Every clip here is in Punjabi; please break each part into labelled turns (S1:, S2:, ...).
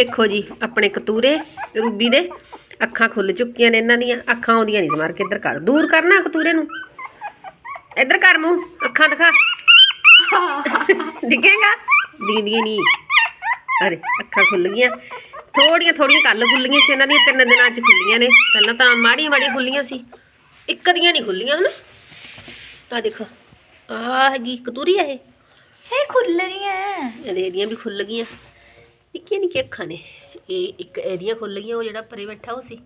S1: ਦੇਖੋ ਜੀ ਆਪਣੇ ਕਤੂਰੇ ਰੂਬੀ ਦੇ ਅੱਖਾਂ ਖੁੱਲ ਚੁੱਕੀਆਂ ਨੇ ਇਹਨਾਂ ਦੀਆਂ ਅੱਖਾਂ ਆਉਂਦੀਆਂ ਨਹੀਂ ਸਮਾਰ ਕੇ ਇੱਧਰ ਕਰ ਦੂਰ ਕਰਨਾ ਕਤੂਰੇ ਨੂੰ। ਇੱਧਰ ਕਰ ਮੂੰਹ ਅੱਖਾਂ ਦਿਖਾ। ਦਿਖੇਗਾ? ਦੀਦੀਆਂ ਨਹੀਂ ਅਰੇ ਅੱਖਾਂ ਖੁੱਲ ਗਈਆਂ। ਥੋੜੀਆਂ ਥੋੜੀਆਂ ਕੱਲ ਖੁੱਲੀਆਂ ਸੀ ਇਹਨਾਂ ਦੀਆਂ ਤਿੰਨ ਦਿਨਾਂ ਚ ਖੁੱਲੀਆਂ ਨੇ। ਪਹਿਲਾਂ ਤਾਂ ਮਾੜੀਆਂ ਮਾੜੀਆਂ ਖੁੱਲੀਆਂ ਸੀ। ਇੱਕ ਦੀਆਂ ਨਹੀਂ ਖੁੱਲੀਆਂ ਹਨਾ। ਆ ਦੇਖੋ ਆ ਹੈਗੀ ਕਤੂਰੀ ਇਹ।
S2: ਹੈ ਖੁੱਲ ਰਹੀਆਂ।
S1: ਇਹਦੇ ਇਹਦੀਆਂ ਵੀ ਖੁੱਲ ਗਈਆਂ। ਨਿੱਕੀਆਂ ਨਿੱਕੀਆਂ ਅੱਖਾਂ ਨੇ। ਇਹ ਇੱਕ ਇਹਦੀਆਂ ਖੁੱਲ ਗਈਆਂ ਉਹ ਜਿਹੜਾ ਪਰੇ ਬੈਠਾ ਉਹ ਸੀ।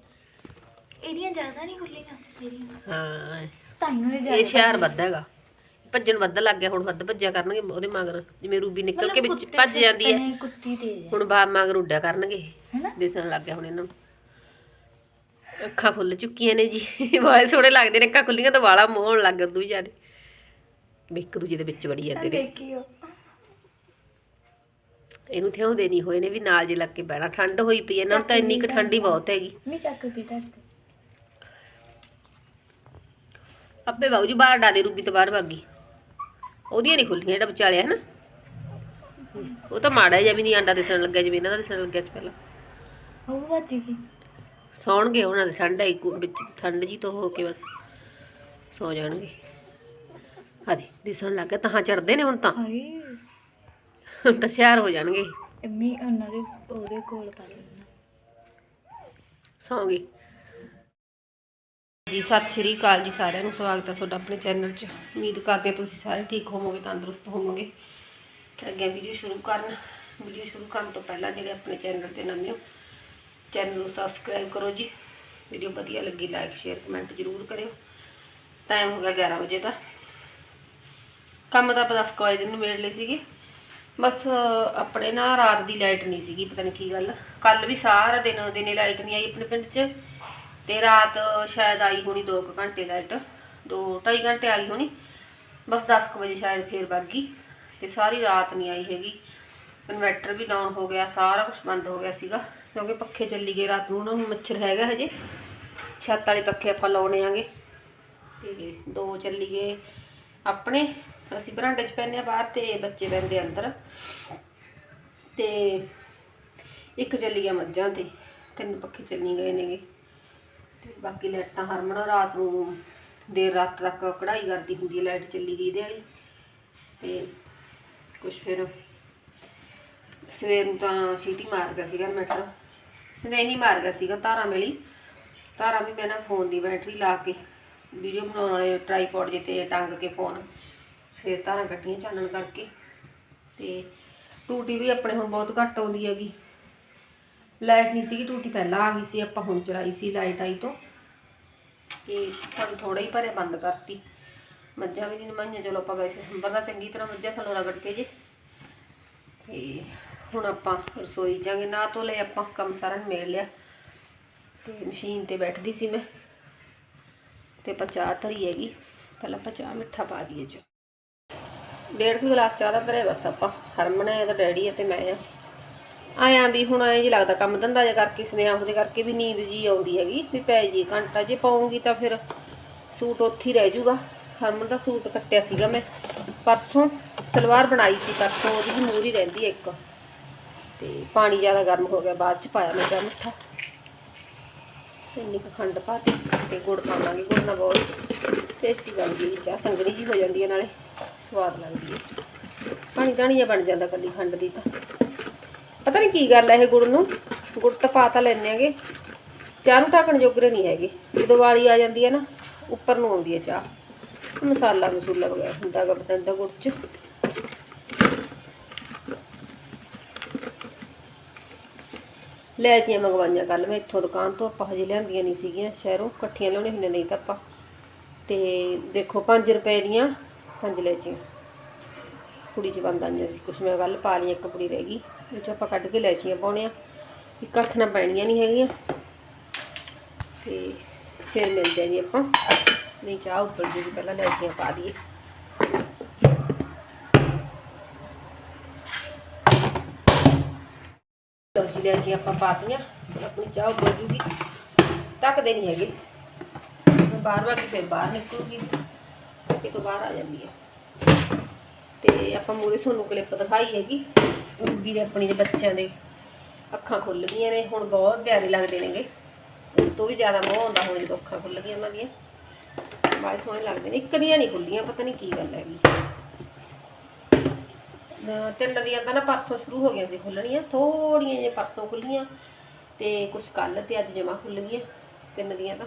S2: ਇਹਦੀਆਂ ਜ਼ਿਆਦਾ ਨਹੀਂ ਖੁੱਲੀਆਂ ਮੇਰੀਆਂ।
S1: ਹਾਂ।
S2: ਤਾਈਓ ਇਹ
S1: ਇਹ
S2: ਜ਼ਿਆਦਾ
S1: ਸ਼ਹਿਰ ਵੱਧਾ ਹੈਗਾ। ਭੱਜਣ ਵੱਧ ਲੱਗ ਗਿਆ ਹੁਣ ਵੱਧ ਭੱਜਿਆ ਕਰਨਗੇ ਉਹਦੇ ਮਗਰ। ਜਿਵੇਂ ਰੂਬੀ ਨਿਕਲ ਕੇ ਵਿੱਚ ਭੱਜ ਜਾਂਦੀ ਹੈ।
S2: ਕੁੱਤੀ ਤੇਜ਼
S1: ਹੁਣ ਬਾਪ ਮਗਰ ਉੱਡਿਆ ਕਰਨਗੇ।
S2: ਹੈਨਾ?
S1: ਦਿਸਣ ਲੱਗ ਗਿਆ ਹੁਣ ਇਹਨਾਂ ਨੂੰ। ਅੱਖਾਂ ਖੁੱਲ ਚੁੱਕੀਆਂ ਨੇ ਜੀ। ਵਾਲੇ ਸੋਹਣੇ ਲੱਗਦੇ ਨੇ ਅੱਖਾਂ ਖੁੱਲੀਆਂ ਤਾਂ ਵਾਲਾ ਮੋਹਣ ਲੱਗ ਦੇ ਵੀ ਇੱਕ ਦੂਜੇ ਦੇ ਵਿੱਚ ਵੜੀ ਜਾਂਦੇ ਨੇ।
S2: ਦੇਖਿਓ।
S1: ਇਹਨੂੰ ਥਿਆਉਂਦੇ ਨਹੀਂ ਹੋਏ ਨੇ ਵੀ ਨਾਲ ਜੇ ਲੱਗ ਕੇ ਬਹਿਣਾ। ਠੰਡ ਹੋਈ ਪਈ ਇਹਨਾਂ ਨੂੰ ਤਾਂ ਇੰਨੀ ਕੁ ਠੰਡ ਬਹੁਤ ਹੈਗੀ।
S2: ਮੈਂ ਚੱਕ ਕੇ ਧਰ ਦੇ
S1: ਆਪੇ ਬਾਬੂ ਜੀ ਬਾਹਰ ਡਾਦੇ ਰੂਬੀ ਤੋਂ ਬਾਹਰ ਭਾਗੀ ਉਹਦੀਆਂ ਨਹੀਂ ਖੁੱਲੀਆਂ ਜਿਹੜਾ ਵਿਚਾਲਿਆ ਹੈ ਨਾ। ਉਹ ਤਾਂ ਮਾੜਾ ਜਿਹਾ ਵੀ ਨਹੀਂ ਆਂਡਾ ਦਿਸਣ ਲੱਗਿਆ ਜਿਵੇਂ ਇਹਨਾਂ ਦਾ ਦਿਸਣ ਲੱਗਿਆ ਸੀ ਪਹਿਲਾਂ।
S2: ਉਹ ਵੱਜ ਗਈ।
S1: ਸੌਣਗੇ ਉਹਨਾਂ ਦੇ ਠੰਡ ਹੈ ਵਿੱਚ ਠੰਡ ਜੀ ਤੋਂ ਹੋ ਕੇ ਬਸ ਸੌ ਜਾਣਗੇ। ਆਦੇ ਦਿਸਣ ਲੱਗ ਤਾਂ ਚੜਦੇ ਨੇ ਹੁਣ ਤਾਂ।
S2: ਹਾਏ।
S1: ਹੁਣ ਤਾਂ ਸ਼ਹਿਰ ਹੋ ਜਾਣਗੇ।
S2: ਅੰਮੀ ਉਹਨਾਂ ਦੇ ਉਹਦੇ ਕੋਲ ਪਾ ਲੈਣਾ
S1: ਸੌਂਗੇ। ਜੀ ਸਤਿ ਸ਼੍ਰੀ ਅਕਾਲ ਜੀ ਸਾਰਿਆਂ ਨੂੰ। ਸਵਾਗਤ ਹੈ ਤੁਹਾਡਾ ਆਪਣੇ ਚੈਨਲ 'ਚ। ਉਮੀਦ ਕਰਦੇ ਹਾਂ ਤੁਸੀਂ ਸਾਰੇ ਠੀਕ ਹੋਵੋਗੇ ਤੰਦਰੁਸਤ ਹੋਵੋਗੇ। ਅੱਗੇ ਵੀਡੀਓ ਸ਼ੁਰੂ ਕਰਨ ਵੀਡੀਓ ਸ਼ੁਰੂ ਕਰਨ ਤੋਂ ਪਹਿਲਾਂ ਜਿਹੜੇ ਆਪਣੇ ਚੈਨਲ ਤੇ ਨਵੇਂ ਹੋ ਚੈਨਲ ਨੂੰ ਸਬਸਕ੍ਰਾਈਬ ਕਰੋ ਜੀ। ਵੀਡੀਓ ਵਧੀਆ ਲੱਗੀ ਲਾਈਕ ਸ਼ੇਅਰ ਕਮੈਂਟ ਜ਼ਰੂਰ ਕਰਿਓ। ਟਾਈਮ ਹੋ ਗਿਆ 11 ਵਜੇ ਦਾ। ਕੰਮ ਤਾਂ ਆਪਾਂ 10 ਕੁ ਵਜੇ ਨੂੰ ਮੇੜ ਲਏ ਸੀਗੇ। ਬਸ ਆਪਣੇ ਨਾ ਰਾਤ ਦੀ ਲਾਈਟ ਨਹੀਂ ਸੀਗੀ, ਪਤਾ ਨਹੀਂ ਕੀ ਗੱਲ। ਕੱਲ ਵੀ ਸਾਰਾ ਦਿਨ ਦਿਨੇ ਲਾਈਟ ਨਹੀਂ ਆਈ ਆਪਣੇ ਪਿੰਡ 'ਚ, ਤੇ ਰਾਤ ਸ਼ਾਇਦ ਆਈ ਹੋਣੀ 2 ਘੰਟੇ ਲਾਈਟ 2 2.5 ਘੰਟੇ ਆ ਗਈ ਹੋਣੀ। ਬਸ 10 ਕੁ ਵਜੇ ਸ਼ਾਇਦ ਫੇਰ ਵੱਗ ਗਈ, ਤੇ ਸਾਰੀ ਰਾਤ ਨਹੀਂ ਆਈ ਹੈਗੀ। ਇਨਵਰਟਰ ਵੀ ਡਾਊਨ ਹੋ ਗਿਆ, ਸਾਰਾ ਕੁਝ ਬੰਦ ਹੋ ਗਿਆ ਸੀਗਾ, ਕਿਉਂਕਿ ਪੱਖੇ ਚੱਲੀ ਗਏ ਰਾਤ ਨੂੰ ਨਾ ਹੁਣ ਮੱਛਰ ਹੈਗਾ ਹਜੇ। ਛੱਤ ਵਾਲੇ ਪੱਖੇ ਆਪਾਂ ਲਾਉਣੇ ਆਂਗੇ। ਤੇ ਦੋ ਚੱਲੀ ਗਏ ਆਪਣੇ। ਅਸੀਂ ਬਰਾਂਡੇ 'ਚ ਪੈਂਦੇ ਆ ਬਾਹਰ ਤੇ ਬੱਚੇ ਪੈਂਦੇ ਅੰਦਰ। ਤੇ ਇੱਕ ਚੱਲੀ ਗਿਆ ਮੱਝਾਂ ਤੇ, ਤਿੰਨ ਪੱਖੇ ਚੱਲੀ ਗਏ ਨੇਗੇ। ਤੇ ਬਾਕੀ ਲਾਈਟਾਂ ਹਰਮਨ ਰਾਤ ਨੂੰ ਦੇਰ ਰਾਤ ਤੱਕ ਕਢਾਈ ਕਰਦੀ ਹੁੰਦੀ ਹੈ ਲਾਈਟ ਚੱਲੀ ਗਈ ਇਹਦੇ ਵਾਲੀ। ਤੇ ਕੁਛ ਫਿਰ ਸਵੇਰ ਨੂੰ ਤਾਂ ਸੀਟੀ ਮਾਰ ਗਿਆ ਸੀਗਾ ਇਨਵਰਟਰ ਸਨੇਹੀ ਮਾਰ ਗਿਆ ਸੀਗਾ ਤਾਰਾਂ ਮਿਲੀ। ਤਾਰਾਂ ਵੀ ਮੈਂ ਨਾ ਫੋਨ ਦੀ ਬੈਟਰੀ ਲਾ ਕੇ ਵੀਡੀਓ ਬਣਾਉਣ ਵਾਲੇ ਟ੍ਰਾਈਪੋਡ ਜੇ ਤੇ ਟੰਗ ਕੇ ਫੋਨ ਫਿਰ ਧਾਰਾਂ ਕੱਟੀਆਂ ਚਾਨਣ ਕਰਕੇ। ਤੇ ਟੂਟੀ ਵੀ ਆਪਣੇ ਹੁਣ ਬਹੁਤ ਘੱਟ ਆਉਂਦੀ ਹੈਗੀ। ਲਾਈਟ ਨਹੀਂ ਸੀਗੀ, ਟੂਟੀ ਪਹਿਲਾਂ ਆ ਗਈ ਸੀ, ਆਪਾਂ ਹੁਣ ਚਲਾਈ ਸੀ ਲਾਈਟ ਆਈ ਤੋਂ। ਤੇ ਪਾਣੀ ਥੋੜਾ ਹੀ ਭਰਿਆ ਬੰਦ ਕਰਤੀ। ਮੱਝਾਂ ਵੀ ਨਹੀਂ ਨਮਾਈਆਂ, ਚਲੋ ਆਪਾਂ ਵੈਸੇ ਸੰਭਰਦਾ ਚੰਗੀ ਤਰ੍ਹਾਂ ਮੱਝਾਂ ਥੱਲੋਂ ਰਗੜ ਕੇ ਜੇ। ਤੇ ਹੁਣ ਆਪਾਂ ਰਸੋਈ ਜਾਗੇ, ਨਾ ਤੋਂ ਲੈ ਆਪਾਂ, ਕੰਮ ਸਾਰਾ ਨਿਬੇੜ ਲਿਆ। ਤੇ ਮਸ਼ੀਨ ਤੇ ਬੈਠਦੀ ਸੀ ਮੈਂ। ਤੇ ਆਪਾਂ ਚਾਹ ਧਰੀ ਹੈਗੀ, ਪਹਿਲਾਂ ਆਪਾਂ ਚਾਹ ਮਿੱਠਾ ਪਾ ਦਈਏ ਚ ਡੇਢ ਕੁ ਗਲਾਸ ਚਾਹ ਦਾ ਧਰਿਆ ਬਸ ਆਪਾਂ। ਹਰਮਨ ਹੈ ਤਾਂ ਡੈਡੀ ਹੈ ਤੇ ਮੈਂ ਆ ਆਇਆ ਵੀ ਹੁਣ ਐਂ ਜੀ ਲੱਗਦਾ ਕੰਮ ਧੰਦਾ ਜਿਹਾ ਕਰਕੇ, ਸੁਨੇਹਾ ਉਹਦੇ ਕਰਕੇ ਵੀ ਨੀਂਦ ਜੀ ਆਉਂਦੀ ਹੈਗੀ, ਵੀ ਪੈ ਜੀ ਘੰਟਾ। ਜੇ ਪਾਉਂਗੀ ਤਾਂ ਫਿਰ ਸੂਟ ਉੱਥੇ ਹੀ ਰਹਿ ਜਾਊਗਾ। ਹਰਮਨ ਦਾ ਸੂਟ ਕੱਟਿਆ ਸੀਗਾ ਮੈਂ ਪਰਸੋਂ। ਸਲਵਾਰ ਬਣਾਈ ਸੀ ਪਰਸੋਂ, ਉਹਦੀ ਵੀ ਮੂਰੀ ਰਹਿੰਦੀ ਹੈ ਇੱਕ। ਤੇ ਪਾਣੀ ਜ਼ਿਆਦਾ ਗਰਮ ਹੋ ਗਿਆ, ਬਾਅਦ ਚ ਪਾਇਆ ਮੈਂ ਚਾਹ ਮਿੱਠਾ। ਇੰਨੀ ਕੁ ਖੰਡ ਪਾ ਕੇ ਤੇ ਗੁੜ ਪਾਵਾਂਗੇ, ਗੁੜ ਨਾਲ ਬਹੁਤ ਟੇਸਟੀ ਬਣਦੀ ਹੈ ਚਾਹ ਸੰਗਣੀ ਜੀ ਹੋ ਜਾਂਦੀ ਹੈ ਨਾਲੇ। ਸਵਾਦ ਲੱਗਦੀ ਹੈ। ਪਾਣੀ ਪਾਣੀ ਬਣ ਜਾਂਦਾ ਕੱਲੀ ਖੰਡ ਦੀ ਤਾਂ। ਪਤਾ ਨਹੀਂ ਕੀ ਗੱਲ ਹੈ ਇਹ ਗੁੜ ਨੂੰ। ਗੁੜ ਤਾਂ ਪਾ ਤਾਂ ਲੈਂਦੇ ਆਂਗੇ ਚਾਹ ਨੂੰ ਢੱਕਣ ਜੋਗਰੇ ਨਹੀਂ ਹੈਗੇ। ਜਦੋਂ ਵਾਲੀ ਆ ਜਾਂਦੀ ਹੈ ਨਾ, ਉੱਪਰ ਨੂੰ ਆਉਂਦੀ ਹੈ ਚਾਹ। ਮਸਾਲਾ ਮਸੂਲਾ ਵਗੈਰਾ ਹੁੰਦਾ ਗਾ ਪਤਾ ਗੁੜ ਚ। ਲੈ ਲੈਚੀਆਂ ਮੰਗਵਾਈਆਂ ਕੱਲ ਮੈਂ ਇੱਥੋਂ ਦੁਕਾਨ ਤੋਂ, ਆਪਾਂ ਹਜੇ ਲਿਆਂਦੀਆਂ ਨਹੀਂ ਸੀਗੀਆਂ। ਸ਼ਹਿਰੋਂ ਇਕੱਠੀਆਂ ਲਿਆਉਣੇ ਹੁੰਦੇ ਨਹੀਂ ਤਾਂ ਆਪਾਂ। ਤੇ ਦੇਖੋ 5 ਰੁਪਏ ਦੀਆਂ ਪੰਜ ਲੈਚੀਆਂ ਕੁੜੀ ਚ ਬੰਦ ਆਈਆਂ ਸੀ ਕੁਛ ਮੈਂ ਕੱਲ ਪਾ ਲਈ, ਇੱਕ ਕੁੜੀ ਰਹਿ ਗਈ। ਇਹ ਚ ਆਪਾਂ ਕੱਢ ਕੇ ਲੈਚੀਆਂ ਪਾਉਣੇ ਆ ਇੱਕ ਹੱਥ ਨਾਲ ਪੈਣੀਆਂ ਨਹੀਂ ਹੈਗੀਆਂ। ਤੇ ਫਿਰ ਮਿਲਦੇ ਆ ਜੀ ਆਪਾਂ। ਨਹੀਂ, ਚਾਹ ਉੱਪਰ ਜੀ ਪਹਿਲਾਂ ਲੈਚੀਆਂ ਪਾ ਦਈਏ। ਲਓ ਜੀ ਲੈਚੀਆਂ ਆਪਾਂ ਪਾਤੀਆਂ ਆਪਣੀ ਚਾਹ ਉੱਪਰ ਜੂਗੀ। ਟੱਕਦੇ ਨਹੀਂ ਹੈਗੇ। ਮੈਂ ਬਾਰ ਬਾਰ ਫਿਰ ਬਾਹਰ ਨਿਕਲੂਗੀ। ਤੋਂ ਬਾਹਰ ਆ ਜਾਂਦੀ ਹੈ ਤੇ ਆਪਾਂ ਮੂਰੇ ਤੁਹਾਨੂੰ ਕਲਿੱਪ ਦਿਖਾਈ ਹੈਗੀ ਰੂਬੀ ਦੇ ਆਪਣੀ ਦੇ ਬੱਚਿਆਂ ਦੇ। ਅੱਖਾਂ ਖੁੱਲ ਗਈਆਂ ਨੇ, ਹੁਣ ਬਹੁਤ ਪਿਆਰੇ ਲੱਗਦੇ ਨੇਗੇ। ਉਸ ਤੋਂ ਵੀ ਜ਼ਿਆਦਾ ਮੋਹ ਆਉਂਦਾ ਹੋਵੇ ਜਦੋਂ ਅੱਖਾਂ ਖੁੱਲ ਗਈਆਂ ਉਹਨਾਂ ਦੀਆਂ। ਬੜੇ ਸੋਹਣੇ ਲੱਗਦੇ ਨੇ, ਇੱਕ ਦੀਆਂ ਨਹੀਂ ਖੁੱਲੀਆਂ ਪਤਾ ਨਹੀਂ ਕੀ ਗੱਲ ਹੈਗੀ। ਤਿੰਨ ਦੀਆਂ ਤਾਂ ਨਾ ਪਰਸੋਂ ਸ਼ੁਰੂ ਹੋ ਗਈਆਂ ਸੀ ਖੁੱਲਣੀਆਂ ਥੋੜੀਆਂ ਜਿਹੀਆਂ ਪਰਸੋਂ ਖੁੱਲੀਆਂ ਤੇ ਕੁਝ ਕੱਲ ਤੇ ਅੱਜ ਜਮਾ ਖੁੱਲ ਗਈਆਂ, ਤਿੰਨ ਦੀਆਂ ਤਾਂ,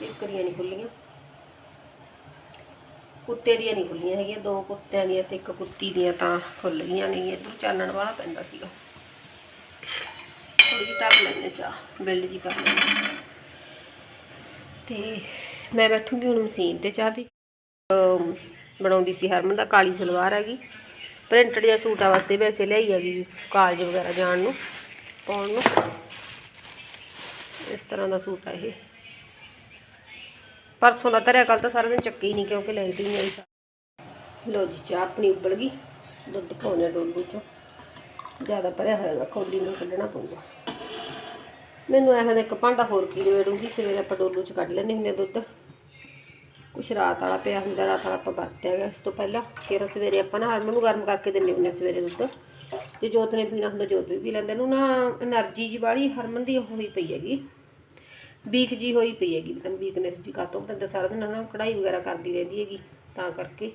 S1: ਇੱਕ ਦੀਆਂ ਨਹੀਂ ਖੁੱਲੀਆਂ ਕੁੱਤੇ ਦੀਆਂ ਨਹੀਂ ਖੁੱਲੀਆਂ ਹੈਗੀਆਂ, ਦੋ ਕੁੱਤਿਆਂ ਦੀਆਂ ਤੇ ਇੱਕ ਕੁੱਤੀ ਦੀਆਂ ਤਾਂ ਖੁੱਲ ਗਈਆਂ ਨੇ, ਇੱਧਰ ਚਾਨਣ ਵਾਲਾ ਪੈਂਦਾ ਸੀਗਾ। ਥੋੜੀ ਜਿਹੀ ਟੱਪ ਲੈਣੇ ਚਾਹ ਬਿਲਡ ਜੀ ਕਰ ਲੈਣੇ ਤੇ ਮੈਂ ਬੈਠੂਗੀ ਹੁਣ ਮਸ਼ੀਨ ਤੇ ਚਾਹ ਵੀ ਬਣਾਉਂਦੀ ਸੀ ਹਰਮਨ ਦਾ, ਕਾਲੀ ਸਲਵਾਰ ਹੈਗੀ। ਪ੍ਰਿੰਟਡ ਜਿਹਾ ਸੂਟਾਂ ਵਾਸਤੇ ਵੈਸੇ ਲਿਆਈ ਹੈਗੀ ਵੀ ਕਾਲਜ ਵਗੈਰਾ ਜਾਣ ਨੂੰ, ਪਾਉਣ ਨੂੰ। ਇਸ ਤਰ੍ਹਾਂ ਦਾ ਸੂਟ ਆ ਇਹ। ਪਰਸੋਂ ਦਾ ਧਰਿਆ ਕੱਲ ਤਾਂ ਸਾਰਾ ਦਿਨ ਚੱਕੀ ਨਹੀਂ, ਕਿਉਂਕਿ ਲੈਂਦੀ ਨਹੀਂ ਆਈ। ਲੋ ਜੀ, ਚਾਹ ਆਪਣੀ ਉਬਲ ਗਈ। ਦੁੱਧ ਪਾਉਣੇ ਡੋਲੂ ਚੋਂ। ਜ਼ਿਆਦਾ ਭਰਿਆ ਹੋਏਗਾ, ਕੌਲੀ ਨੂੰ ਕੱਢਣਾ ਪਊਗਾ। ਮੈਨੂੰ ਐਵੇਂ ਦਾ ਇੱਕ ਭਾਂਡਾ ਹੋਰ ਕੀ ਰਵੇੜੂਗੀ ਸਵੇਰੇ ਆਪਾਂ ਡੋਲੂ ਚ ਕੱਢ ਲੈਣੇ ਹੁੰਦੇ ਦੁੱਧ। ਕੁਛ ਰਾਤ ਵਾਲਾ ਪਿਆ ਹੁੰਦਾ, ਰਾਤ ਵਾਲਾ ਆਪਾਂ ਵਰਤਿਆ ਗਿਆ ਇਸ ਤੋਂ ਪਹਿਲਾਂ। ਫਿਰ ਸਵੇਰੇ ਆਪਾਂ ਨਾ ਹਰਮਨ ਨੂੰ ਗਰਮ ਕਰਕੇ ਦਿੰਦੇ ਹੁੰਦੇ ਸਵੇਰੇ ਦੁੱਧ। ਤੇ ਜੋਤ ਨੇ ਪੀਣਾ ਹੁੰਦਾ, ਜੋਤ ਵੀ ਪੀ ਲੈਂਦੇ ਨੂੰ। ਨਾ એનર્ਜੀ ਜੀ ਵਾਲੀ ਹਰਮਨ ਦੀ ਹੋਈ ਪਈ ਹੈਗੀ। ਵੀਕ ਜੀ ਹੋਈ ਪਈ ਹੈਗੀ, ਪਤਾ ਵੀਕਨੈਸ ਜੀ ਕਾਤੋਂ ਪਤਾ ਸਾਰਾ ਦਿਨ ਨਾ ਕਢਾਈ ਵਗੈਰਾ ਕਰਦੀ ਰਹਿੰਦੀ ਹੈਗੀ, ਤਾਂ ਕਰਕੇ।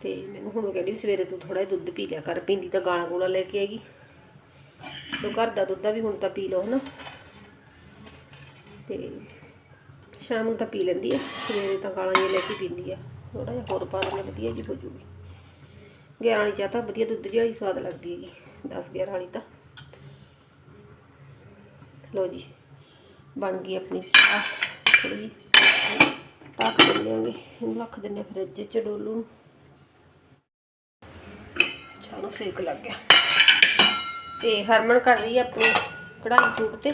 S1: ਤੇ ਮੈਨੂੰ ਹੁਣ ਕਹਿੰਦੀ ਵੀ ਸਵੇਰੇ ਤੂੰ ਥੋੜਾ ਜਿਹਾ ਦੁੱਧ ਪੀ ਲਿਆ ਕਰ ਪੀਂਦੀ ਤਾਂ ਗਾਲਾਂ ਗੂਲਾਂ ਲੈ ਕੇ ਆਏਗੀ। ਤੂੰ ਘਰ ਦਾ ਦੁੱਧ ਆ ਵੀ ਹੁਣ ਤਾਂ ਪੀ ਲਓ, ਹਨਾ। ਤੇ ਸ਼ਾਮ ਨੂੰ ਤਾਂ ਪੀ ਲੈਂਦੀ ਆ, ਸਵੇਰੇ ਤਾਂ ਗਾਲਾਂ ਜਿਹੀਆਂ ਲੈ ਕੇ ਪੀਂਦੀ ਆ। ਥੋੜਾ ਜਿਹਾ ਹੋਰ ਪਾ ਦੇਣਾ ਵਧੀਆ ਜੀ ਹੋ ਜੂਗੀ। 11 ਵਾਲੀ ਚਾਹ ਤਾਂ ਵਧੀਆ ਦੁੱਧ ਜਿਹੀ ਸਵਾਦ ਲੱਗਦੀ ਹੈਗੀ 10 11 ਵਾਲੀ ਤਾਂ। ਲੋ ਜੀ। ਬਣ ਗਈ ਆਪਣੀ ਚਾਹ। ਥੋੜੀ ਜਿਹੀ ਢੱਕ ਦਿੰਦੇ ਆਂਗੇ ਇਹਨੂੰ ਰੱਖ ਦਿੰਦੇ ਹਾਂ ਫਰਿੱਜ 'ਚ ਡੋਲੂ ਨੂੰ। ਚਾਹ ਨੂੰ ਸੇਕ ਲੱਗ ਗਿਆ। ਤੇ ਹਰਮਨ ਕਰ ਰਹੀ ਹੈ ਆਪਣੀ ਕਢਾਈ ਸੂਟ ਤੇ।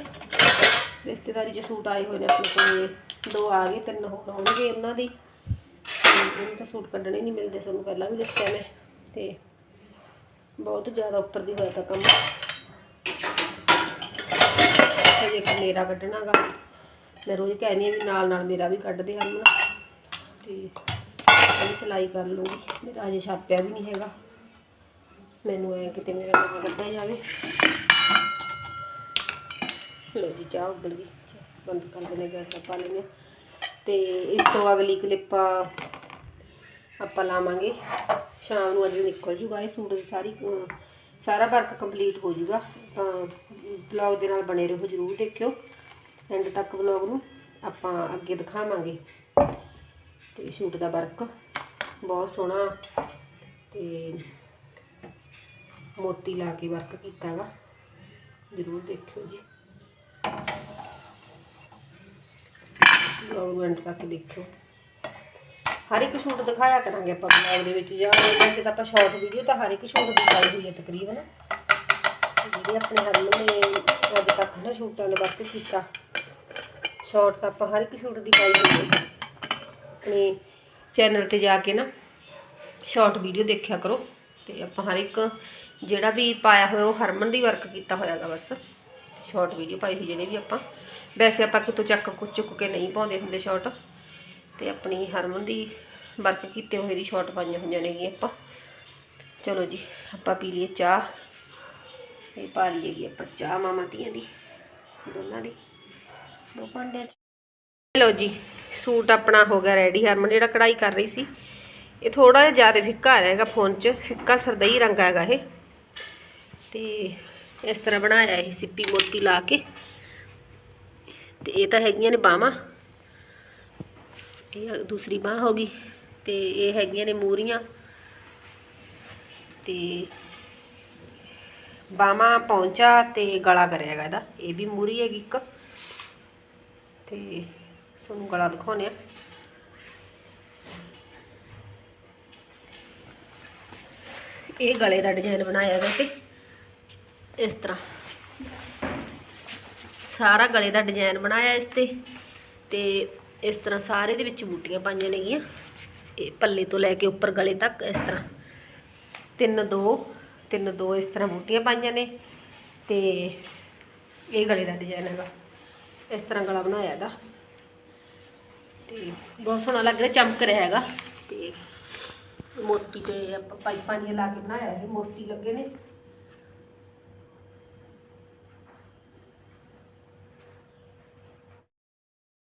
S1: ਰਿਸ਼ਤੇਦਾਰੀ 'ਚ ਸੂਟ ਆਏ ਹੋਏ ਨੇ ਆਪਣੇ ਕੋਲ। ਦੋ ਆ ਗਏ, ਤਿੰਨ ਹੋਰ ਆਉਣਗੇ ਉਹਨਾਂ ਦੀ। ਤੇ ਉਹਨੂੰ ਸੂਟ ਕੱਢਣੇ ਨਹੀਂ ਮਿਲਦੇ, ਸਾਨੂੰ ਪਹਿਲਾਂ ਵੀ ਦੱਸਿਆ ਮੈਂ ਤੇ ਬਹੁਤ ਜ਼ਿਆਦਾ ਉੱਪਰ ਦੀ ਹੋਇਆ ਤਾਂ ਕੰਮ। ਹਜੇ ਇੱਕ ਮੇਰਾ ਕੱਢਣਾਗਾ ਮੈਂ ਰੋਜ਼ ਕਹਿੰਦੀ ਹਾਂ ਵੀ ਨਾਲ ਨਾਲ ਮੇਰਾ ਵੀ ਕੱਢਦੇ ਹਨ ਤੇ ਇਹ ਸਿਲਾਈ ਕਰ ਲੂੰਗੀ। ਮੇਰਾ ਅਜੇ ਛਾਪਿਆ ਵੀ ਨਹੀਂ ਹੈਗਾ। ਮੈਨੂੰ ਐ ਕਿਤੇ ਮੇਰਾ ਨਾਮ ਕੱਢਿਆ ਜਾਵੇ। ਲੋ ਜੀ, ਚਾਹ ਉਬਲ ਗਈ। ਬੰਦ ਕਰ ਦਿੰਦੇ ਗੈਸ ਆਪਾਂ ਲੈਨੇ ਤੇ ਇਸ ਤੋਂ ਅਗਲੀ ਕਲਿੱਪ ਆਪਾਂ ਲਾਵਾਂਗੇ। ਸ਼ਾਮ ਨੂੰ ਅੱਜ ਨਿਕਲ ਜੂਗਾ ਇਹ ਸੂਟ ਦੀ ਸਾਰੀ ਸਾਰਾ ਵਰਕ ਕੰਪਲੀਟ ਹੋ ਜੂਗਾ ਤਾਂ ਬਲੌਗ ਦੇ ਨਾਲ ਬਣੇ ਰਹੋ ਜਰੂਰ ਦੇਖਿਓ। ਐਂਡ ਤੱਕ ਬਲੌਗ ਨੂੰ ਆਪਾਂ ਅੱਗੇ ਦਿਖਾਵਾਂਗੇ। ਤੇ ਸੂਟ ਦਾ ਵਰਕ ਬਹੁਤ ਸੋਹਣਾ ਤੇ ਮੋਤੀ ਲਾ ਕੇ ਵਰਕ ਕੀਤਾ ਹੈਗਾ ਜਰੂਰ ਦੇਖਿਓ ਜੀ। ਬਲੌਗ ਨੂੰ ਐਂਡ ਤੱਕ ਦੇਖਿਓ। ਹਰ ਇੱਕ ਸ਼ੂਟ ਦਿਖਾਇਆ ਕਰਾਂਗੇ ਆਪਾਂ ਬਲੌਗ ਦੇ ਵਿੱਚ, ਜਾਂ ਵੈਸੇ ਤਾਂ ਆਪਾਂ ਸ਼ਾਰਟ ਵੀਡੀਓ ਤਾਂ ਹਰ ਇੱਕ ਸ਼ੂਟ ਦੀ ਪਾਈ ਹੋਈ ਹੈ ਤਕਰੀਬਨ। ਜਿਹੜੇ ਆਪਣੇ ਹਰਮਨ ਨੇ ਅੱਜ ਤੱਕ ਨਾ ਸ਼ੂਟਾਂ ਦਾ ਵਰਕ ਕੀਤਾ। ਸ਼ਾਰਟ ਤਾਂ ਆਪਾਂ ਹਰ ਇੱਕ ਸ਼ੂਟ ਦੀ ਪਾਈ ਹੋਈ ਹੈ। ਆਪਣੇ ਚੈਨਲ ਤੇ ਜਾ ਕੇ ਨਾ ਸ਼ਾਰਟ ਵੀਡੀਓ ਦੇਖਿਆ ਕਰੋ। ਤੇ ਆਪਾਂ ਹਰ ਇੱਕ ਜਿਹੜਾ ਵੀ ਪਾਇਆ ਹੋਇਆ, ਉਹ ਹਰਮਨ ਦੀ ਵਰਕ ਕੀਤਾ ਹੋਇਆਗਾ ਬਸ। ਸ਼ਾਰਟ ਵੀਡੀਓ ਪਾਈ ਹੋਈ ਜਿਹੜੇ ਵੀ ਆਪਾਂ। ਵੈਸੇ ਆਪਾਂ ਕਿਤੋਂ ਚੱਕ ਚੁੱਕ ਕੇ ਨਹੀਂ ਪਾਉਂਦੇ ਹੁੰਦੇ ਸ਼ਾਰਟ ਤੇ ਆਪਣੀ ਹਰਮਨ ਦੀ ਵਰਕ ਕੀਤੇ ਹੋਏ ਦੀ ਸ਼ਾਰਟ ਪਾਈਆਂ ਹੋਈਆਂ ਨੇਗੀਆਂ ਆਪਾਂ। ਚਲੋ ਜੀ, ਆਪਾਂ ਪੀ ਲਈਏ ਚਾਹ। ਇਹ ਪਾ ਲਈਏਗੀ ਆਪਾਂ ਚਾਹ ਮਾਮਾ ਧੀਆਂ ਦੀ, ਦੋਨਾਂ ਦੀ। ਦੋ ਭਾਂਡਿਆਂ 'ਚ। ਲਓ ਜੀ, ਸੂਟ ਆਪਣਾ ਹੋ ਗਿਆ ਰੈਡੀ ਹਰਮਨ ਜਿਹੜਾ ਕਢਾਈ ਕਰ ਰਹੀ ਸੀ, ਇਹ ਥੋੜਾ ਜਿਹਾ ਜ਼ਿਆਦਾ ਫਿੱਕਾ ਆ ਰਿਹਾ ਹੈਗਾ ਫੋਨ 'ਚ। ਫਿੱਕਾ ਸਰਦਈ ਰੰਗ ਹੈਗਾ ਇਹ। ਤੇ ਇਸ ਤਰ੍ਹਾਂ ਬਣਾਇਆ ਇਹ ਸਿੱਪੀ ਮੋਤੀ ਲਾ ਕੇ। ਤੇ ਇਹ ਤਾਂ ਹੈਗੀਆਂ ਨੇ ਬਾਹਾਂ। ਇਹ ਦੂਸਰੀ ਬਾਹ ਹੋ ਗਈ ਤੇ ਇਹ ਹੈਗੀਆਂ ਨੇ ਮੂਰੀਆਂ। ਤੇ ਬਾਹਾਂ ਪੌਂਚਾ ਤੇ ਗਲਾ ਕਰਿਆ ਹੈਗਾ ਇਹਦਾ। ਇਹ ਵੀ ਮੂਰੀ ਹੈਗੀ ਇੱਕ। ਤੇ ਤੁਹਾਨੂੰ ਗਲਾ ਦਿਖਾਉਂਦੇ ਆ। ਇਹ ਗਲੇ ਦਾ ਡਿਜ਼ਾਈਨ ਬਣਾਇਆ ਹੈਗਾ ਤੇ ਇਸ ਤਰ੍ਹਾਂ। ਸਾਰਾ ਗਲੇ ਦਾ ਡਿਜ਼ਾਈਨ ਬਣਾਇਆ ਇਸ ਤੇ ਤੇ ਇਸ ਤਰ੍ਹਾਂ ਸਾਰੇ ਦੇ ਵਿੱਚ ਬੂਟੀਆਂ ਪਾਈਆਂ ਨੇਗੀਆਂ। ਇਹ ਪੱਲੇ ਤੋਂ ਲੈ ਕੇ ਉੱਪਰ ਗਲੇ ਤੱਕ ਇਸ ਤਰ੍ਹਾਂ। ਤਿੰਨ ਦੋ ਤਿੰਨ ਦੋ ਇਸ ਤਰ੍ਹਾਂ ਬੂਟੀਆਂ ਪਾਈਆਂ ਨੇ ਤੇ ਇਹ ਗਲੇ ਦਾ ਡਿਜ਼ਾਈਨ ਹੈਗਾ। ਇਸ ਤਰ੍ਹਾਂ ਗਲਾ ਬਣਾਇਆ ਇਹਦਾ। ਤੇ ਬਹੁਤ ਸੋਹਣਾ ਲੱਗ ਰਿਹਾ, ਚਮਕ ਰਿਹਾ ਹੈਗਾ। ਤੇ ਮੋਤੀ ਤੇ ਆਪਾਂ ਪਾਈਪਾਂ ਜਿਹੀਆਂ ਲਾ ਕੇ ਬਣਾਇਆ ਇਹ ਮੋਤੀ ਲੱਗੇ ਨੇ।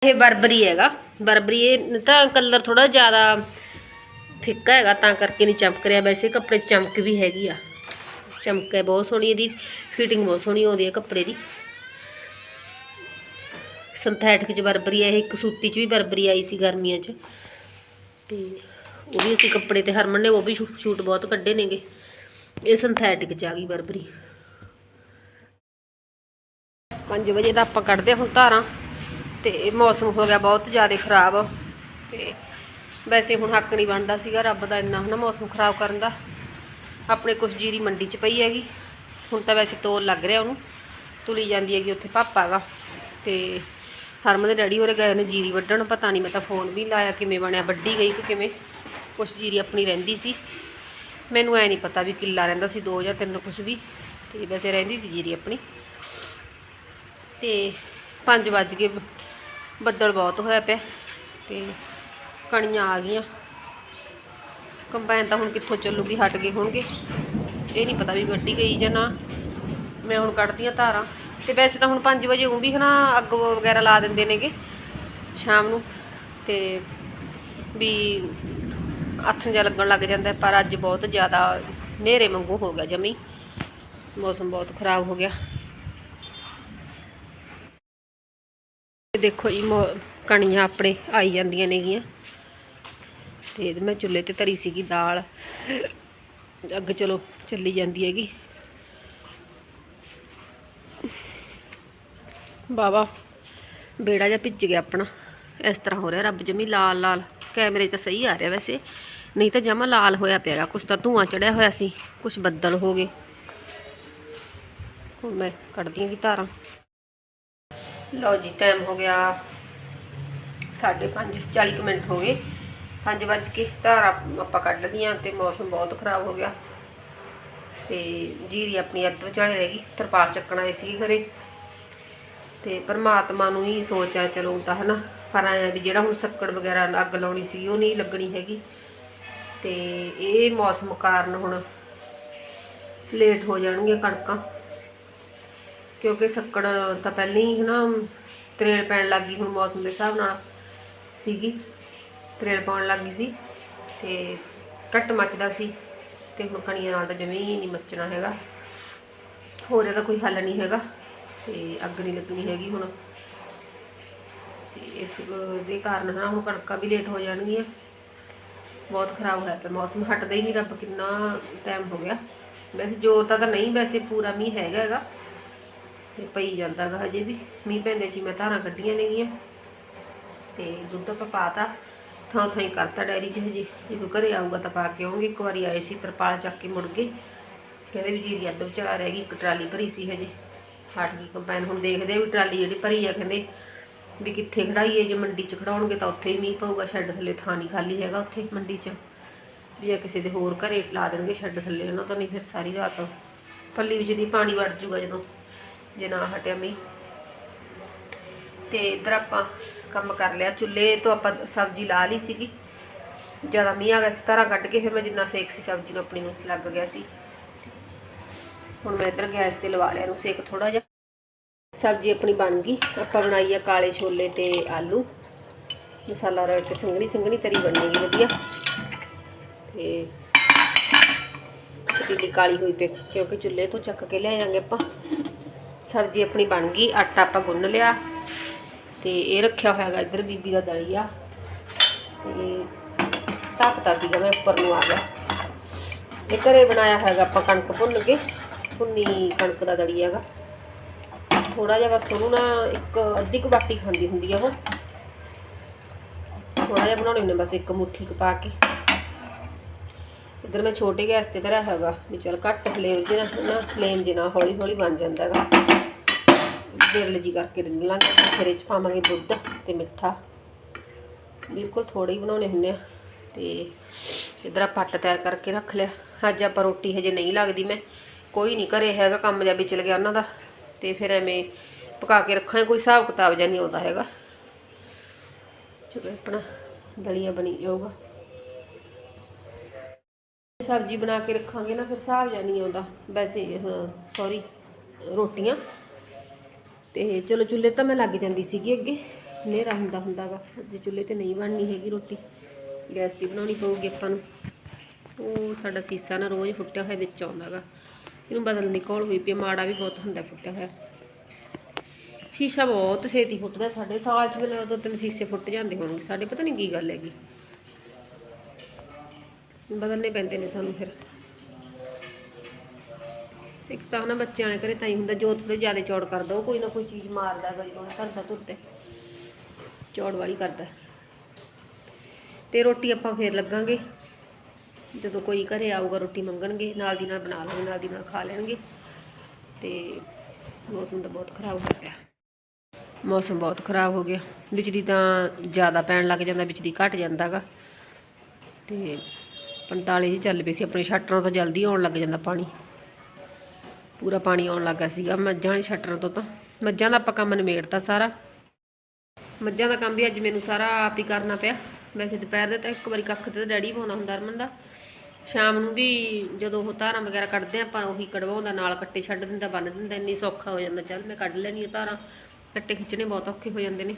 S1: ਇਹ ਬਰਬਰੀ ਹੈਗਾ। ਬਰਬਰੀ ਇਹ ਤਾਂ ਕਲਰ ਥੋੜਾ ਜ਼ਿਆਦਾ ਫਿੱਕਾ ਹੈਗਾ, ਤਾਂ ਕਰਕੇ ਨਹੀਂ ਚਮਕ ਰਿਹਾ। ਵੈਸੇ ਕੱਪੜੇ 'ਚ ਚਮਕ ਵੀ ਹੈਗੀ ਆ। ਚਮਕ ਹੈ, ਬਹੁਤ ਸੋਹਣੀ ਇਹਦੀ। ਫਿਟਿੰਗ ਬਹੁਤ ਸੋਹਣੀ ਆਉਂਦੀ ਹੈ ਕੱਪੜੇ ਦੀ। ਸਿੰਥੈਟਿਕ 'ਚ ਬਰਬਰੀ ਹੈ ਇਹ ਇੱਕ ਸੂਤੀ 'ਚ ਵੀ ਬਰਬਰੀ ਆਈ ਸੀ ਗਰਮੀਆਂ 'ਚ। ਤੇ ਉਹ ਵੀ ਅਸੀਂ ਕੱਪੜੇ ਤੇ ਹਰਮਨ ਨੇ ਉਹ ਵੀ ਸ਼ੂ- ਸ਼ੂਟ ਬਹੁਤ ਕੱਢੇ ਨੇਗੇ। ਇਹ ਸਿੰਥੈਟਿਕ 'ਚ ਆ ਗਈ ਬਰਬਰੀ। 5 ਵਜੇ ਦਾ ਆਪਾਂ ਕੱਢਦੇ ਹਾਂ ਹੁਣ ਧਾਰਾਂ। ਤੇ ਮੌਸਮ ਹੋ ਗਿਆ ਬਹੁਤ ਜ਼ਿਆਦਾ ਖਰਾਬ। ਤੇ ਵੈਸੇ ਹੁਣ ਹੱਕ ਨਹੀਂ ਬਣਦਾ ਸੀਗਾ ਰੱਬ ਦਾ ਇੰਨਾ ਹਨਾ ਮੌਸਮ ਖਰਾਬ ਕਰਨ ਦਾ। ਆਪਣੇ ਕੁਛ ਜੀਰੀ ਮੰਡੀ 'ਚ ਪਈ ਹੈਗੀ। ਹੁਣ ਤਾਂ ਵੈਸੇ ਤੋਲ ਲੱਗ ਰਿਹਾ ਉਹਨੂੰ। ਤੁਲੀ ਜਾਂਦੀ ਹੈਗੀ ਉੱਥੇ ਪਾਪਾ ਹੈਗਾ ਤੇ ਹਰਮ ਦੇ ਡੈਡੀ ਹੋਰੇ ਗਏ ਨੇ ਜੀਰੀ ਵੱਢਣ। ਪਤਾ ਨਹੀਂ ਮੈਂ ਤਾਂ ਫੋਨ ਵੀ ਲਾਇਆ ਕਿਵੇਂ ਬਣਿਆ, ਵੱਢੀ ਗਈ ਕਿ ਕਿਵੇਂ। ਕੁਛ ਜੀਰੀ ਆਪਣੀ ਰਹਿੰਦੀ ਸੀ। ਮੈਨੂੰ ਐ ਨਹੀਂ ਪਤਾ ਵੀ ਕਿੱਲਾ ਰਹਿੰਦਾ ਸੀ, ਦੋ ਜਾਂ ਤਿੰਨ ਕੁਛ ਵੀ। ਤੇ ਵੈਸੇ ਰਹਿੰਦੀ ਸੀ ਜੀਰੀ ਆਪਣੀ। ਤੇ 5 ਵੱਜ ਗਏ। ਬੱਦਲ ਬਹੁਤ ਹੋਇਆ ਪਿਆ ਤੇ ਕਣੀਆਂ ਆ ਗਈਆਂ। ਕੰਬਾਈਨ ਤਾਂ ਹੁਣ ਕਿੱਥੋਂ ਚੱਲੂਗੀ, ਹਟ ਗਏ ਹੋਣਗੇ। ਇਹ ਨਹੀਂ ਪਤਾ ਵੀ ਵੱਢੀ ਗਈ ਜਾਂ ਨਾ। ਮੈਂ ਹੁਣ ਕੱਢਦੀ ਕੱਢਦੀਆਂ ਧਾਰਾਂ। ਤੇ ਵੈਸੇ ਤਾਂ ਹੁਣ 5 ਵਜੇ ਉਹ ਵੀ ਹਨਾ ਅੱਗ ਵਗੈਰਾ ਲਾ ਦਿੰਦੇ ਨੇਗੇ ਸ਼ਾਮ ਨੂੰ। ਤੇ ਵੀ ਅੱਥਣ ਜਿਹਾ ਲੱਗਣ ਲੱਗ ਜਾਂਦਾ, ਪਰ ਅੱਜ ਬਹੁਤ ਜ਼ਿਆਦਾ ਹਨੇਰੇ ਵਾਂਗੂ ਹੋ ਗਿਆ ਜਮੀ। ਮੌਸਮ ਬਹੁਤ ਖਰਾਬ ਹੋ ਗਿਆ। ਦੇਖੋ ਜੀ, ਮੌ- ਕਣੀਆਂ ਆਪਣੇ ਆਈ ਜਾਂਦੀਆਂ ਨੇਗੀਆਂ। ਤੇ ਮੈਂ ਚੁੱਲ੍ਹੇ ਤੇ ਧਰੀ ਸੀਗੀ ਦਾਲ। ਅੱਗ ਚਲੋ ਚੱਲੀ ਜਾਂਦੀ ਹੈਗੀ। ਬਾਬਾ ਬੇੜਾ ਜਿਹਾ ਭਿੱਜ ਗਿਆ ਆਪਣਾ। ਇਸ ਤਰ੍ਹਾਂ ਹੋ ਰਿਹਾ ਰੱਬ ਜਮੀ ਲਾਲ ਲਾਲ। ਕੈਮਰੇ ਤਾਂ ਸਹੀ ਆ ਰਿਹਾ ਵੈਸੇ। ਨਹੀਂ ਤਾਂ ਜਮਾ ਲਾਲ ਹੋਇਆ ਪਿਆਗਾ ਕੁਛ ਤਾਂ ਧੂਆਂ ਚੜਿਆ ਹੋਇਆ ਸੀ। ਕੁਛ ਬੱਦਲ ਹੋ ਗਏ। ਹੁਣ ਮੈਂ ਕੱਢਦੀ ਹਾਂ ਧਾਰਾਂ ਲਓ ਜੀ ਟਾਈਮ ਹੋ ਗਿਆ 5:30 40 ਕੁ ਮਿੰਟ ਹੋ ਗਏ। 5 ਵੱਜ ਕੇ ਧਾਰਾਂ ਆਪਾਂ ਕੱਢ ਲਈਆਂ ਤੇ ਮੌਸਮ ਬਹੁਤ ਖਰਾਬ ਹੋ ਗਿਆ। ਤੇ ਜੀਰੀ ਆਪਣੀ ਅੱਧ ਵਿਚਾਲੇ ਰਹਿ ਗਈ, ਤਰਪਾਲ ਚੱਕਣ ਆਏ ਸੀ ਘਰੇ। ਤੇ ਪਰਮਾਤਮਾ ਨੂੰ ਹੀ ਸੋਚਿਆ, ਚਲੋ ਤਾਂ ਹਨਾ, ਪਰ ਆਇਆ ਵੀ ਜਿਹੜਾ ਹੁਣ ਸੱਕੜ ਵਗੈਰਾ ਅੱਗ ਲਾਉਣੀ ਸੀ, ਉਹ ਨਹੀਂ ਲੱਗਣੀ ਹੈਗੀ। ਤੇ ਇਹ ਮੌਸਮ ਕਾਰਨ ਹੁਣ ਲੇਟ ਹੋ ਜਾਣਗੀਆਂ ਕਣਕਾਂ। ਕਿਉਂਕਿ ਸੱਕੜ ਤਾਂ ਪਹਿਲਾਂ ਹੀ ਹਨਾ, ਤਰੇਲ ਪੈਣ ਲੱਗ ਗਈ ਹੁਣ ਮੌਸਮ ਦੇ ਹਿਸਾਬ ਨਾਲ ਸੀਗੀ। ਤਰੇਲ ਪਾਉਣ ਲੱਗ ਗਈ ਸੀ ਤੇ ਘੱਟ ਮੱਚਦਾ ਸੀ ਤੇ ਹੁਣ ਕਣੀਆਂ ਨਾਲ ਤਾਂ ਜਮੇ ਹੀ ਨਹੀਂ ਮੱਚਣਾ ਹੈਗਾ। ਹੋਰ ਇਹਦਾ ਕੋਈ ਹੱਲ ਨਹੀਂ ਹੈਗਾ ਤੇ ਅੱਗ ਨਹੀਂ ਲੱਗਣੀ ਹੈਗੀ ਹੁਣ। ਤੇ ਇਸ ਦੇ ਕਾਰਨ ਹਨਾ, ਹੁਣ ਕਣਕਾਂ ਵੀ ਲੇਟ ਹੋ ਜਾਣਗੀਆਂ। ਬਹੁਤ ਖਰਾਬ ਹੋਇਆ ਪਿਆ ਮੌਸਮ, ਹਟਦਾ ਹੀ ਨਹੀਂ ਰੱਬ ਕਿੰਨਾ ਟਾਈਮ ਹੋ ਗਿਆ। ਵੈਸੇ ਜ਼ੋਰ ਤਾਂ ਤਾਂ ਨਹੀਂ ਵੈਸੇ ਪੂਰਾ ਮੀਂਹ ਹੈਗਾ ਹੈਗਾ। ਤੇ ਪਈ ਜਾਂਦਾ ਗਾ ਹਜੇ ਵੀ। ਮੀਂਹ ਪੈਂਦੇ ਚ ਮੈਂ ਧਾਰਾਂ ਕੱਢੀਆਂ ਨੇਗੀਆਂ। ਤੇ ਦੁੱਧ ਆਪਾਂ ਪਾਤਾ। ਥਾਂ ਥਾਂ ਹੀ ਕਰਤਾ ਡੈਰੀ 'ਚ ਹਜੇ। ਜੇ ਕੋਈ ਘਰੇ ਆਊਗਾ ਤਾਂ ਪਾ ਕੇ ਆਉਂਗੇ ਇੱਕ ਵਾਰੀ ਆਏ ਸੀ ਤਰਪਾਲ ਚੱਕ ਕੇ ਮੁੜ ਗਏ ਕਹਿੰਦੇ ਵੀ ਜੀਰੀ ਅੱਧ ਵਿਚਾਲਾ ਰਹਿ ਗਈ, ਇੱਕ ਟਰਾਲੀ ਭਰੀ ਸੀ ਹਜੇ। ਹਟ ਗਈ ਕੰਪੈਨ ਹੁਣ ਦੇਖਦੇ ਆ ਵੀ ਟਰਾਲੀ ਜਿਹੜੀ ਭਰੀ ਆ ਕਹਿੰਦੇ ਵੀ ਕਿੱਥੇ ਖੜਾਈਏ। ਜੇ ਮੰਡੀ 'ਚ ਖੜਾਉਣਗੇ ਤਾਂ ਉੱਥੇ ਹੀ ਮੀਂਹ ਪਊਗਾ। ਸ਼ੈੱਡ ਥੱਲੇ ਥਾਂ ਨਹੀਂ ਖਾਲੀ ਹੈਗਾ ਉੱਥੇ ਮੰਡੀ 'ਚ। ਵੀ ਜਾਂ ਕਿਸੇ ਦੇ ਹੋਰ ਘਰੇ ਲਾ ਦੇਣਗੇ ਸ਼ੈੱਡ ਥੱਲੇ, ਉਹਨਾਂ ਤਾਂ ਨਹੀਂ ਫਿਰ ਸਾਰੀ ਰਾਤ ਪੱਲੀ ਵਿੱਚ ਦੀ ਪਾਣੀ ਵੜ ਜੂਗਾ ਜਦੋਂ। ਜੇ ਨਾ ਹਟਿਆ ਮੀਂਹ। ਤੇ ਇਧਰ ਆਪਾਂ ਕੰਮ ਕਰ ਲਿਆ। ਚੁੱਲ੍ਹੇ ਤੋਂ ਆਪਾਂ ਸਬਜ਼ੀ ਲਾ ਲਈ ਸੀਗੀ। ਜ਼ਿਆਦਾ ਮੀਂਹ ਆ ਗਿਆ ਸੀ ਤਾਰਾਂ ਕੱਢ ਕੇ ਫਿਰ ਮੈਂ ਜਿੰਨਾ ਸੇਕ ਸੀ ਸਬਜ਼ੀ ਨੂੰ, ਆਪਣੀ ਨੂੰ ਲੱਗ ਗਿਆ ਸੀ। ਹੁਣ ਮੈਂ ਇਧਰ ਗੈਸ ਤੇ ਲਵਾ ਲਿਆ ਨੂੰ ਸੇਕ ਥੋੜਾ ਜਿਹਾ। ਸਬਜ਼ੀ ਆਪਣੀ ਬਣ ਗਈ। ਆਪਾਂ ਬਣਾਈ ਆ ਕਾਲੇ ਛੋਲੇ ਤੇ ਆਲੂ। ਮਸਾਲਾ ਰਲ ਕੇ ਸੰਘਣੀ ਸੰਘਣੀ ਤਰੀ ਬਣੇਗੀ, ਵਧੀਆ। ਤੇ ਪੀਲੀ ਕਾਲੀ ਹੋਈ ਪਈ, ਕਿਉਂਕਿ ਚੁੱਲ੍ਹੇ ਤੋਂ ਚੱਕ ਕੇ ਲੈ ਲਿਆਵਾਂਗੇ ਆਪਾਂ। ਸਬਜ਼ੀ ਆਪਣੀ ਬਣ ਗਈ, ਆਟਾ ਆਪਾਂ ਗੁੰਨ ਲਿਆ ਤੇ ਇਹ ਰੱਖਿਆ ਹੋਇਆ ਹੈਗਾ ਇੱਧਰ ਬੀਬੀ ਦਾ ਦਲੀਆ। ਤੇ ਢੱਕਤਾ ਸੀਗਾ ਮੈਂ ਉੱਪਰ ਨੂੰ ਆ ਗਿਆ। ਇਹ ਘਰੇ ਬਣਾਇਆ ਹੈਗਾ ਆਪਾਂ ਕਣਕ ਭੁੰਨ ਕੇ, ਭੁੰਨੀ ਕਣਕ ਦਾ ਦਲੀਆ ਹੈਗਾ। ਥੋੜਾ ਜਿਹਾ ਬਸ ਉਹਨੂੰ ਨਾ ਇੱਕ ਅੱਧੀ ਕੁ ਬਾਟੀ ਖਾਂਦੀ ਹੁੰਦੀ ਆ ਉਹ। ਥੋੜਾ ਜਿਹਾ ਬਣਾਉਣੀ ਹੁੰਦੀ ਬਸ ਇੱਕ ਮੁੱਠੀ ਕੁ ਪਾ ਕੇ। ਇੱਧਰ ਮੈਂ ਛੋਟੇ ਗੈਸ ਤੇ ਧਰਿਆ ਹੈਗਾ ਵੀ ਚਲ ਘੱਟ ਫਲੇਮ 'ਚ ਨਾ ਨਾ ਫਲੇਮ ਜੇ ਨਾ ਹੌਲੀ ਹੌਲੀ ਬਣ ਜਾਂਦਾ ਹੈਗਾ। ਬਿਰਲ ਜੀ ਕਰਕੇ ਰਿੰਨ ਲਾਂਗੇ ਫਿਰ ਇਹ ਚ ਪਾਵਾਂਗੇ ਦੁੱਧ ਤੇ ਮਿੱਠਾ। ਬਿਲਕੁਲ ਥੋੜੇ ਹੀ ਬਣਾਉਣੇ ਹੁੰਦੇ ਆ ਤੇ ਇੱਧਰ ਆ ਪੱਟ ਤਿਆਰ ਕਰਕੇ ਰੱਖ ਲਿਆ। ਅੱਜ ਆਪਾਂ ਰੋਟੀ ਹਜੇ ਨਹੀਂ ਲੱਗਦੀ ਮੈਂ, ਕੋਈ ਨਹੀਂ ਘਰੇ ਹੈਗਾ ਕੰਮ ਜਾਂ ਵਿਚਲ ਗਿਆ ਉਹਨਾਂ ਦਾ ਤੇ ਫਿਰ ਐਵੇਂ ਪਕਾ ਕੇ ਰੱਖਾਂਗੇ, ਕੋਈ ਹਿਸਾਬ ਕਿਤਾਬ ਜਿਹਾ ਨਹੀਂ ਆਉਂਦਾ ਹੈਗਾ। ਚਲੋ ਆਪਣਾ ਦਲੀਆ ਬਣੀ ਜਾਊਗਾ। ਸਬਜ਼ੀ ਬਣਾ ਕੇ ਰੱਖਾਂਗੇ ਨਾ, ਫਿਰ ਹਿਸਾਬ ਜਿਹਾ ਨਹੀਂ ਆਉਂਦਾ। ਵੈਸੇ ਸੌਰੀ ਰੋਟੀਆਂ। ਤੇ ਚਲੋ ਚੁੱਲ੍ਹੇ ਤਾਂ ਮੈਂ ਲੱਗ ਜਾਂਦੀ ਸੀਗੀ ਅੱਗੇ, ਹਨੇਰਾ ਹੁੰਦਾ ਹੁੰਦਾਗਾ। ਅੱਜ ਚੁੱਲ੍ਹੇ ਤੇ ਨਹੀਂ ਬਣਨੀ ਹੈਗੀ ਰੋਟੀ। ਗੈਸ ਤੇ ਬਣਾਉਣੀ ਪਊਗੀ ਆਪਾਂ ਨੂੰ। ਉਹ ਸਾਡਾ ਸੀਸਾ ਨਾ ਰੋਜ਼ ਫੁੱਟਿਆ ਹੋਇਆ ਵਿੱਚ ਆਉਂਦਾਗਾ। ਇਹਨੂੰ ਬਦਲਣ ਦੀ ਕੋਲ ਹੋਈ ਪਈ ਮਾੜਾ ਵੀ ਬਹੁਤ ਹੁੰਦਾ ਫੁੱਟਿਆ ਹੋਇਆ। ਸ਼ੀਸ਼ਾ ਬਹੁਤ ਛੇਤੀ ਫੁੱਟਦਾ, ਸਾਡੇ ਸਾਲ ਚ ਮੈਨੂੰ ਦੋ ਤਿੰਨ ਸ਼ੀਸ਼ੇ ਫੁੱਟ ਜਾਂਦੇ ਹੋਣਗੇ, ਸਾਡੇ ਪਤਾ ਨਹੀਂ ਕੀ ਗੱਲ ਹੈਗੀ। ਬਦਲਨੇ ਪੈਂਦੇ ਨੇ ਸਾਨੂੰ ਫਿਰ। ਇੱਕ ਤਾਂ ਨਾ ਬੱਚਿਆਂ ਵਾਲੇ ਘਰੇ ਤਾਂ ਹੀ ਹੁੰਦਾ ਜੋਤ ਥੋੜੇ ਜ਼ਿਆਦਾ ਚੌੜ ਕਰਦਾ, ਉਹ ਕੋਈ ਨਾ ਕੋਈ ਚੀਜ਼ ਮਾਰਦਾ ਗਾ ਜਦੋਂ ਧਰਦਾ ਧੁਰਦੇ ਚੌੜ ਵਾਲੀ ਕਰਦਾ। ਤੇ ਰੋਟੀ ਆਪਾਂ ਫੇਰ ਲੱਗਾਂਗੇ। ਜਦੋਂ ਕੋਈ ਘਰੇ ਆਊਗਾ, ਰੋਟੀ ਮੰਗਣਗੇ, ਨਾਲ ਦੀ ਨਾਲ ਬਣਾ ਲਾਂਗੇ ਨਾਲ ਦੀ ਨਾਲ ਖਾ ਲੈਣਗੇ। ਤੇ ਮੌਸਮ ਤਾਂ ਬਹੁਤ ਖਰਾਬ ਹੋ ਗਿਆ। ਮੌਸਮ ਬਹੁਤ ਖਰਾਬ ਹੋ ਗਿਆ। ਬਿਜਲੀ ਤਾਂ ਜ਼ਿਆਦਾ ਪੈਣ ਲੱਗ ਜਾਂਦਾ, ਬਿਜਲੀ ਘਟ ਜਾਂਦਾਗਾ ਤੇ 45 ਹੀ ਚੱਲ ਪਈ ਸੀ, ਆਪਣੇ ਸ਼ਟਰਾਂ ਤੋਂ ਜਲਦੀ ਆਉਣ ਲੱਗ ਜਾਂਦਾ ਪਾਣੀ। ਪੂਰਾ ਪਾਣੀ ਆਉਣ ਲੱਗਾ ਸੀਗਾ। ਮੱਝਾਂ ਵਾਲੇ ਸ਼ਟਰਾਂ ਤੋਂ ਤਾਂ। ਮੱਝਾਂ ਦਾ ਆਪਾਂ ਕੰਮ ਨਿਮੇੜਤਾ ਸਾਰਾ। ਮੱਝਾਂ ਦਾ ਕੰਮ ਵੀ ਅੱਜ ਮੈਨੂੰ ਸਾਰਾ ਆਪ ਹੀ ਕਰਨਾ ਪਿਆ। ਵੈਸੇ ਦੁਪਹਿਰ ਦੇ ਤਾਂ ਇੱਕ ਵਾਰੀ ਕੱਖ ਤੇ ਡੈਡੀ ਪਾਉਂਦਾ ਹੁੰਦਾ ਰਮਨ ਦਾ। ਸ਼ਾਮ ਨੂੰ ਵੀ ਜਦੋਂ ਉਹ ਧਾਰਾਂ ਵਗੈਰਾ ਕੱਢਦੇ ਆ, ਆਪਾਂ ਉਹੀ ਕਢਵਾਉਂਦਾ, ਨਾਲ ਕੱਟੇ ਛੱਡ ਦਿੰਦਾ ਬੰਨ ਦਿੰਦਾ। ਇੰਨੀ ਸੌਖਾ ਹੋ ਜਾਂਦਾ। ਚੱਲ ਮੈਂ ਕੱਢ ਲੈਣੀ ਆ ਧਾਰਾਂ। ਕੱਟੇ ਖਿੱਚਣੇ ਬਹੁਤ ਔਖੇ ਹੋ ਜਾਂਦੇ ਨੇ।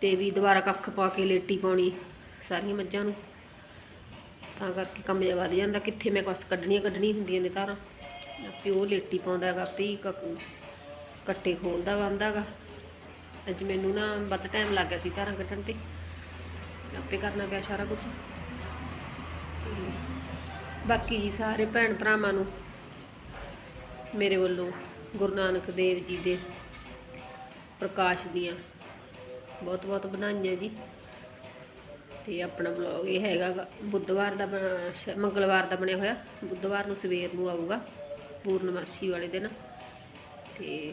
S1: ਤੇ ਵੀ ਦੁਬਾਰਾ ਕੱਖ ਪਾ ਕੇ ਲੇਟੀ ਪਾਉਣੀ ਸਾਰੀਆਂ ਮੱਝਾਂ ਨੂੰ। ਤਾਂ ਕਰਕੇ ਕੰਮ ਜਿਹਾ ਵੱਧ ਜਾਂਦਾ। ਕਿੱਥੇ ਮੈਂ ਕੁਛ ਕੱਢਣੀਆਂ ਕੱਢਣੀਆਂ ਹੁੰਦੀਆਂ ਨੇ ਧਾਰਾਂ। ਪਿਓ ਲੇਟੀ ਪਾਉਂਦਾ ਹੈਗਾ ਆਪੇ ਹੀ ਕੱਟੇ ਖੋਲਦਾ ਵਾਂਦਾਗਾ ਅੱਜ ਮੈਨੂੰ ਨਾ ਵੱਧ ਟਾਈਮ ਲੱਗ ਗਿਆ ਸੀ ਧਾਰਾਂ ਕੱਢਣ ਤੇ। ਆਪੇ ਕਰਨਾ ਪਿਆ ਸਾਰਾ ਕੁਝ ਬਾਕੀ ਜੀ ਸਾਰੇ ਭੈਣ ਭਰਾਵਾਂ ਨੂੰ ਮੇਰੇ ਵੱਲੋਂ ਗੁਰੂ ਨਾਨਕ ਦੇਵ ਜੀ ਦੇ ਪ੍ਰਕਾਸ਼ ਦੀਆਂ ਬਹੁਤ ਬਹੁਤ ਵਧਾਈਆਂ ਜੀ। ਤੇ ਆਪਣਾ ਬਲੌਗ ਇਹ ਹੈਗਾ ਗਾ, ਬੁੱਧਵਾਰ ਦਾ ਬਣਾ- ਸ਼- ਮੰਗਲਵਾਰ ਦਾ ਬਣਿਆ ਹੋਇਆ। ਬੁੱਧਵਾਰ ਨੂੰ ਸਵੇਰ ਨੂੰ ਆਊਗਾ। ਪੂਰਨਮਾਸ਼ੀ ਵਾਲੇ ਦਿਨ ਤੇ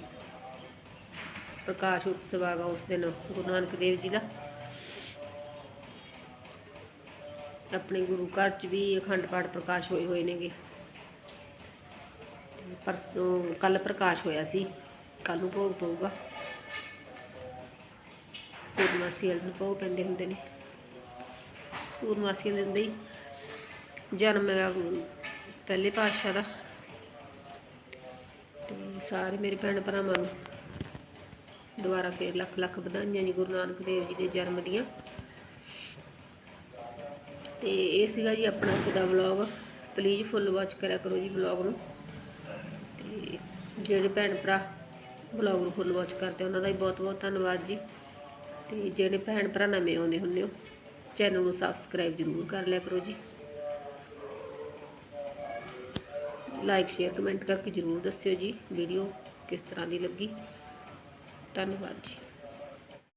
S1: ਪ੍ਰਕਾਸ਼ ਉਤਸਵ ਆਗਾ ਉਸ ਦਿਨ ਗੁਰੂ ਨਾਨਕ ਦੇਵ ਜੀ ਦਾ। ਆਪਣੇ ਗੁਰੂ ਘਰ ਚ ਵੀ ਅਖੰਡ ਪਾਠ ਪ੍ਰਕਾਸ਼ ਹੋਏ ਹੋਏ ਨੇਗੇ। ਪਰਸੋਂ ਕੱਲ ਪ੍ਰਕਾਸ਼ ਹੋਇਆ ਸੀ, ਕੱਲ ਨੂੰ ਭੋਗ ਪਊਗਾ। ਪੂਰਨਮਾਸੀ ਵਾਲੇ ਨੂੰ ਭੋਗ ਪੈਂਦੇ ਹੁੰਦੇ ਨੇ। ਪੂਰਨਮਾਸੀ ਵਾਲੇ ਦਿਨ ਦਾ ਹੀ ਜਨਮ ਹੈਗਾ ਪਹਿਲੇ ਪਾਤਸ਼ਾਹ ਦਾ। ਸਾਰੇ ਮੇਰੇ ਭੈਣ ਭਰਾਵਾਂ ਨੂੰ। ਦੁਬਾਰਾ ਫੇਰ ਲੱਖ ਲੱਖ ਵਧਾਈਆਂ ਜੀ ਗੁਰੂ ਨਾਨਕ ਦੇਵ ਜੀ ਦੇ ਜਨਮ ਦੀਆਂ। ਤੇ ਇਹ ਸੀਗਾ ਜੀ ਆਪਣਾ ਅੱਜ ਦਾ ਵਲੌਗ ਪਲੀਜ਼ ਫੁੱਲ ਵਾਚ ਕਰਿਆ ਕਰੋ ਜੀ ਵਲੌਗ ਨੂੰ। ਤੇ ਜਿਹੜੇ ਭੈਣ ਭਰਾ ਵਲੌਗ ਨੂੰ ਫੁੱਲ ਵਾਚ ਕਰਦੇ, ਉਹਨਾਂ ਦਾ ਵੀ ਬਹੁਤ ਬਹੁਤ ਧੰਨਵਾਦ ਜੀ। ਤੇ ਜਿਹੜੇ ਭੈਣ ਭਰਾ ਨਵੇਂ ਆਉਂਦੇ ਹੁੰਦੇ ਹੋ, ਚੈਨਲ ਨੂੰ ਸਬਸਕ੍ਰਾਈਬ ਜ਼ਰੂਰ ਕਰ ਲਿਆ ਕਰੋ ਜੀ। ਲਾਈਕ ਸ਼ੇਅਰ ਕਮੈਂਟ ਕਰਕੇ ਜ਼ਰੂਰ ਦੱਸਿਓ ਜੀ ਵੀਡੀਓ ਕਿਸ ਤਰ੍ਹਾਂ ਦੀ ਲੱਗੀ। ਧੰਨਵਾਦ ਜੀ।